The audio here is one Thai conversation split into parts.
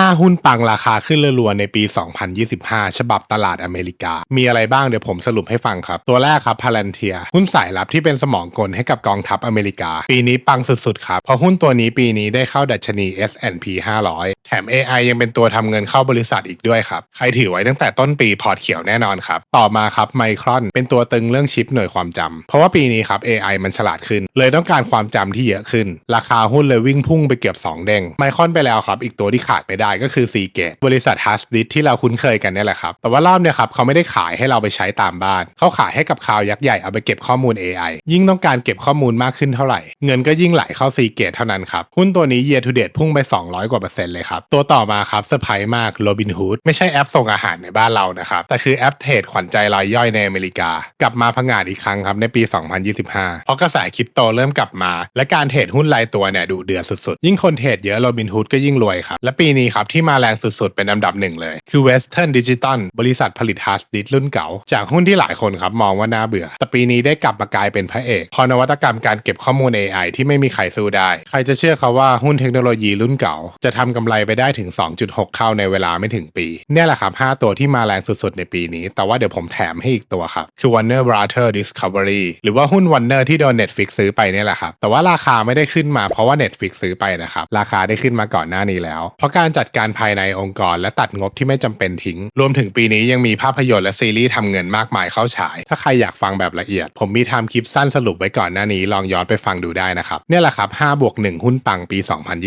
5 หุ้นปังราคาขึ้นรัวๆในปี 2025 ฉบับตลาดอเมริกา มีอะไรบ้างเดี๋ยวผมสรุปให้ฟังครับ ตัวแรกครับพาลันเทียหุ้นสายลับที่เป็นสมองกลให้กับกองทัพอเมริกา ปีนี้ปังสุดๆครับ เพราะหุ้นตัวนี้ปีนี้ได้เข้าดัชนี S&P 500 ถม AI ยังเป็นตัวทำเงินเข้าบริษัทอีกด้วยครับ ใครถือไว้ตั้งแต่ต้นปีพอร์ตเขียวแน่นอนครับ ต่อมาครับไมครอนเป็นตัวตึงเรื่องชิปหน่วยความจำ เพราะว่าปีนี้ครับ AI มันฉลาดขึ้น เลยต้องการความจำที่เยอะขึ้น ราคาหุ้นเลยวิ่งพุ่งไปเกือบ 2 เด้งไมครอนไปแล้วครับ อีกตัวที่ขาดไม่ได้ก็คือ c ีเกตบริษัทฮัสดิสที่เราคุ้นเคยกันนี่แหละครับ แต่ว่ารอบเนี่ยครับเขาไม่ได้ขายให้เราไปใช้ตามบ้าน เขาขายให้กับข่าวยักษ์ใหญ่เอาไปเก็บข้อมูล AI ยิ่งต้องการเก็บข้อมูลมากขึ้นเท่าไหร่ เงินก็ยิ่งไหลเข้า c ีเกตเท่านั้นครับหุ้นตัวนี้ year to date พุ่งไป 200กว่าเปอร์เซ็นต์เลยครับตัวต่อมาครับเซอร์ไพรส์มาก Robinhood ไม่ใช่แอปส่งอาหารในบ้านเรานะครับ แต่คือแอปเทรดขวัญใจรายย่อยในอเมริกา กลับมาพังงาดอีกครั้งครับในปี 2025 เพราะกระแสคริปโตเริ่มกลับมา และการเทรดหุ้นรายตัวเนี่ยดุเดือดสุดๆ ยิ่งคนเทรดเยอะ Robinhood ก็ยิ่งรวยครับ และปีนี้ครับที่มาแรงสุดๆ เป็นอันดับหนึ่งเลย คือ Western Digital บริษัทผลิตฮาร์ดดิสรุ่นเก่า จากหุ้นที่หลายคนครับมองว่าน่าเบื่อ แต่ปีนี้ได้กลับมากลายเป็นพระเอกเพอนวัตกรรมการเก็บข้อมูล AI ที่ไม่มีใครสู้ได้ ใครจะเชื่อเขาว่าหุ้นเทคโนโลยีรุ่นเก่า จะทำกำไรไปได้ถึง 2.6 เท่าในเวลาไม่ถึงปี เนี่ยแหละครับ 5 ตัวที่มาแรงสุดๆ ในปีนี้ แต่ว่าเดี๋ยวผมแถมให้อีกตัวครับ คือ Warner Brother Discovery หรือว่าหุ้น Warner ที่โดน Netflix ซื้อไปเนี่ยแหละครับ แต่ว่าราคาไม่ได้ขึ้นมาเพราะว่า Netflix ซื้อไปนะครับ ราคาได้ขึ้นมาก่อนหน้านี้แล้ว เพราะการจัดการภายในองค์กรและตัดงบที่ไม่จำเป็นทิ้ง รวมถึงปีนี้ยังมีภาพยนตร์และซีรีส์ทำเงินมากมายเข้าฉาย ถ้าใครอยากฟังแบบละเอียด ผมมีทำคลิปสั้นสรุปไว้ก่อนหน้านี้ลองย้อนไปฟังดูได้นะครับเนี่ยแหละครับ5บวก1หุ้นปังปี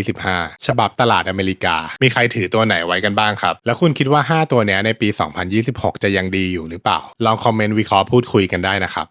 2025 ฉบับตลาดอเมริกา มีใครถือตัวไหนไว้กันบ้างครับ แล้วคุณคิดว่า 5 ตัวเนี้ยในปี 2026 จะยังดีอยู่หรือเปล่า ลองคอมเมนต์วิเคราะห์พูดคุยกันได้นะครับ